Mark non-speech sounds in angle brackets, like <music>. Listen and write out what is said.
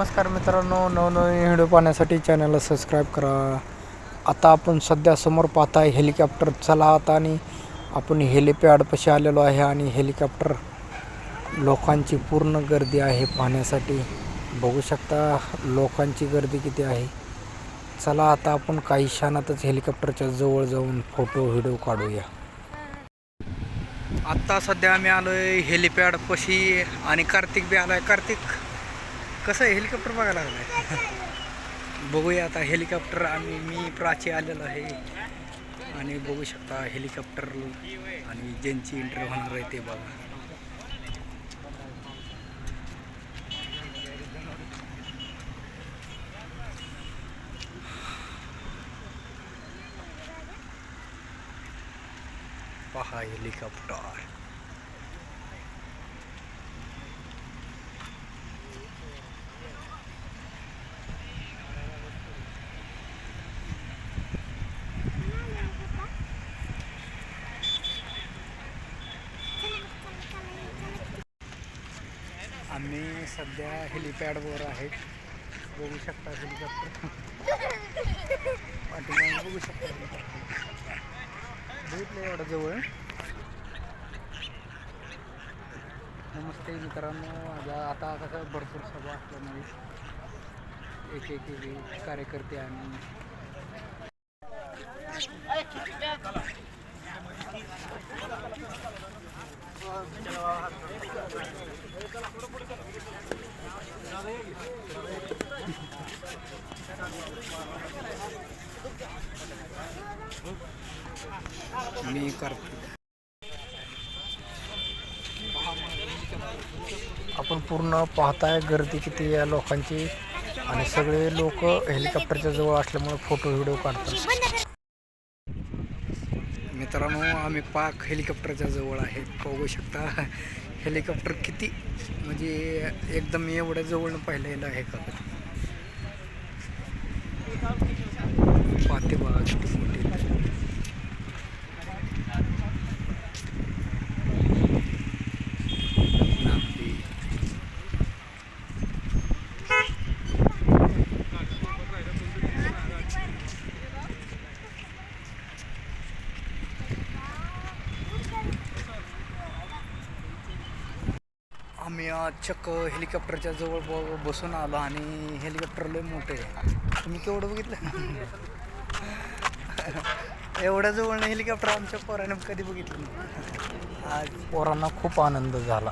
नमस्कार मित्रांनो नवनवीन व्हिडिओ पाहण्यासाठी चॅनलला सबस्क्राईब करा. आता आपण सध्या समोर पाहत आहे हेलिकॉप्टर चला आता आणि आपण हेलिपॅडपाशी आलेलो आहे आणि हेलिकॉप्टर लोकांची पूर्ण गर्दी आहे पाहण्यासाठी. बघू शकता लोकांची गर्दी किती आहे. चला आता आपण काही क्षणातच हेलिकॉप्टरच्या जवळ जाऊन फोटो व्हिडिओ काढूया. आत्ता सध्या आम्ही आलो आहे हेलिपॅडपाशी आणि कार्तिक बी आलाय. कार्तिक कसं आहे? हेलिकॉप्टर बघायला लागलाय. बघूया आता हेलिकॉप्टर आणि मी प्राची आलेलो आहे. आणि बघू शकता हेलिकॉप्टर आणि ज्यांची इंटरव्ह्यू होणार आहे ते बघा. पहा हेलिकॉप्टर. आम्ही सध्या हेलिपॅडवर आहे. बघू शकता हेलिकॉप्टर. पाठीमागे बघू शकता हेलिकॉप्टर. बघितलं एवढं जवळ. नमस्ते मित्रांनो. माझा आता कसं भरपूर सभा असल्यामुळे एक एक कार्यकर्ते आणि मी करतो. आपण पूर्ण पाहताय गर्दी किती या लोकांची. आणि सगळे लोक हेलिकॉप्टरच्या जवळ असल्यामुळे फोटो व्हिडिओ काढतात. मित्रांनो आम्ही पाक हेलिकॉप्टरच्या जवळ आहेत. बघू शकता हेलिकॉप्टर किती म्हणजे एकदम एवढ्या जवळनं पाहिलेलं आहे का? पाहते बघा किती मोठी नागरी आम्ही आज चक्क हेलिकॉप्टरच्या जवळ ब बसून आलो आणि हेलिकॉप्टर लय मोठे आहे. तुम्ही केवढं बघितलं? <laughs> एवढ्या जवळ हेलिकॉप्टर आमच्या पोराने कधी बघितलं नाही. आज पोरांना खूप आनंद झाला.